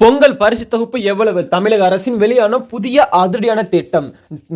பொங்கல் பரிசு தொகுப்பு எவ்வளவு? தமிழக அரசின் வெளியான புதிய அதிரடியான திட்டம்.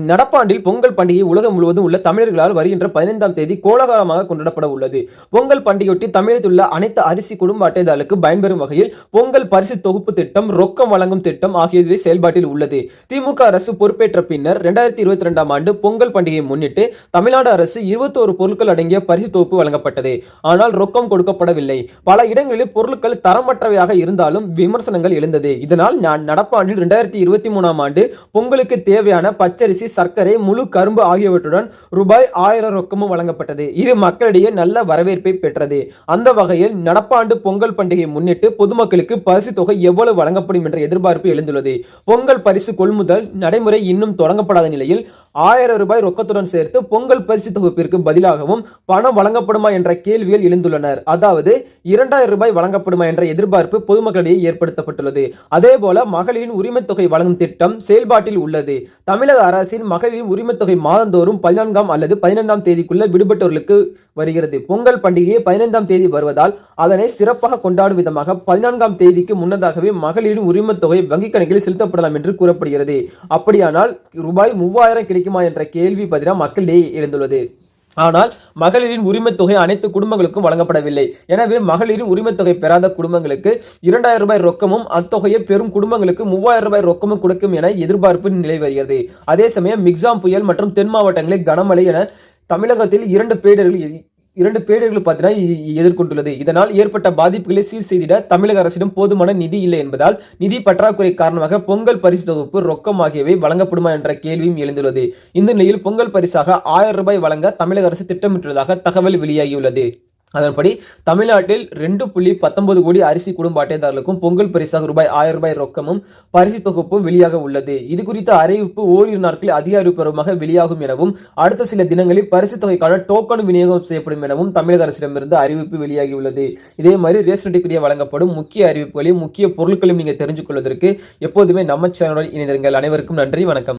நடப்பாண்டில் பொங்கல் பண்டிகை உலகம் முழுவதும் உள்ள தமிழர்களால் வருகின்ற பதினைந்தாம் தேதி கோலாகலமாக கொண்டாடப்பட உள்ளது. பொங்கல் பண்டிகையொட்டி தமிழகத்தில் உள்ள அனைத்து அரிசி குடும்ப அட்டைதாருக்கு பயன்பெறும் வகையில் பொங்கல் பரிசு தொகுப்பு திட்டம் ரொக்கம் வழங்கும் திட்டம் ஆகியவை செயல்பாட்டில் உள்ளது. திமுக அரசு பொறுப்பேற்ற பின்னர் இரண்டாயிரத்தி இருபத்தி ரெண்டாம் ஆண்டு பொங்கல் பண்டிகையை முன்னிட்டு தமிழ்நாடு அரசு இருபத்தோரு பொருட்கள் அடங்கிய பரிசு தொகுப்பு வழங்கப்பட்டது. ஆனால் ரொக்கம் கொடுக்கப்படவில்லை. பல இடங்களில் பொருட்கள் தரமற்றவையாக இருந்தாலும் விமர்சனங்கள் இருந்தது. இதனால் நான் நடப்பாண்டில் இரண்டாயிரத்தி இருபத்தி மூணாம் ஆண்டு பொங்கலுக்கு தேவையான பச்சரிசி சர்க்கரை முழு கரும்பு ஆகியவற்றுடன் ரூபாய் ஆயிரம் ரொக்கமும் வழங்கப்பட்டது. இது மக்களிடையே நல்ல வரவேற்பை பெற்றது. அந்த வகையில் நடப்பாண்டு பொங்கல் பண்டிகையை முன்னிட்டு பொதுமக்களுக்கு பரிசு தொகை எவ்வளவு வழங்கப்படும் என்ற எதிர்பார்ப்பு எழுந்துள்ளது. பொங்கல் பரிசு கொள்முதல் நடைமுறை இன்னும் தொடங்கப்படாத நிலையில் ஆயிரம் ரூபாய் ரொக்கத்துடன் சேர்த்து பொங்கல் பரிசு தொகுப்பிற்கு பதிலாகவும் பணம் வழங்கப்படுமா என்ற கேள்விகள் எழுந்துள்ளனர். அதாவது இரண்டாயிரம் ரூபாய் வழங்கப்படுமா என்ற எதிர்பார்ப்பு பொதுமக்களிடையே ஏற்படுத்தப்பட்டுள்ளது. அதே போல மகளிரின் உரிமைத் தொகை வழங்கும் திட்டம் செயல்பாட்டில் உள்ளது. தமிழக அரசின் மகளிரின் உரிமைத் தொகை மாதந்தோறும் பதினான்காம் அல்லது பதினைந்தாம் தேதிக்குள்ள விடுபட்டவர்களுக்கு வருகிறது. பொங்கல் பண்டிகையை பதினைந்தாம் தேதி வருவதால் அதனை சிறப்பாக கொண்டாடும் விதமாக பதினான்காம் தேதிக்கு முன்னதாகவே மகளிரின் உரிமைத் தொகை வங்கிக் கணக்கில் செலுத்தப்படலாம் என்று கூறப்படுகிறது. அப்படியானால் ரூபாய் மூவாயிரம் கிடைக்குமா என்ற கேள்வி பார்த்தீங்கன்னா மக்களிடையே எழுந்துள்ளது. ஆனால் மகளிரின் உரிமைத் தொகை அனைத்து குடும்பங்களுக்கும் வழங்கப்படவில்லை. எனவே மகளிரின் உரிமைத் தொகை பெறாத குடும்பங்களுக்கு இரண்டாயிரம் ரூபாய் ரொக்கமும் அத்தொகையை பெறும் குடும்பங்களுக்கு மூவாயிரம் ரூபாய் ரொக்கமும் கொடுக்கும் என எதிர்பார்ப்பு நிலை வருகிறது. அதே சமயம் மிக்ஸாம் புயல் மற்றும் தென் மாவட்டங்களில் கனமழை என தமிழகத்தில் இரண்டு பேரிடர்கள் இரண்டு பேரிடர்கள் பார்த்தீங்கன்னா எ- எதிர்கொண்டுள்ளது. இதனால் ஏற்பட்ட பாதிப்புகளை சீர் செய்திட தமிழக அரசிடம் போதுமான நிதி இல்லை என்பதால் நிதி பற்றாக்குறை காரணமாக பொங்கல் பரிசு தொகுப்பு ரொக்கம் ஆகியவை வழங்கப்படுமா என்ற கேள்வியும் எழுந்துள்ளது. இந்த நிலையில் பொங்கல் பரிசாக ஆயிரம் ரூபாய் வழங்க தமிழக அரசு திட்டமிட்டுள்ளதாக தகவல் வெளியாகியுள்ளது. அதன்படி தமிழ்நாட்டில் ரெண்டு புள்ளி பத்தொன்பது கோடி அரிசி குடும்ப அட்டைதாரர்களுக்கும் பொங்கல் பரிசாக ரூபாய் ஆயிரம் ரூபாய் ரொக்கமும் பரிசு தொகுப்பும் வெளியாக உள்ளது. இது குறித்த அறிவிப்பு ஓரிரு நாட்களில் அதிகாரப்பூர்வமாக வெளியாகும் எனவும் அடுத்த சில தினங்களில் பரிசு தொகைக்கான டோக்கன் விநியோகம் செய்யப்படும் எனவும் தமிழக அரசிடமிருந்து அறிவிப்பு வெளியாகியுள்ளது. இதே மாதிரி ரேஷன் அட்டைக்குரிய வழங்கப்படும் முக்கிய அறிவிப்புகளையும் முக்கிய பொருட்களையும் நீங்கள் தெரிஞ்சு கொள்வதற்கு எப்போதுமே நம்ம சேனலுடன் இணைந்திருங்கள். அனைவருக்கும் நன்றி வணக்கம்.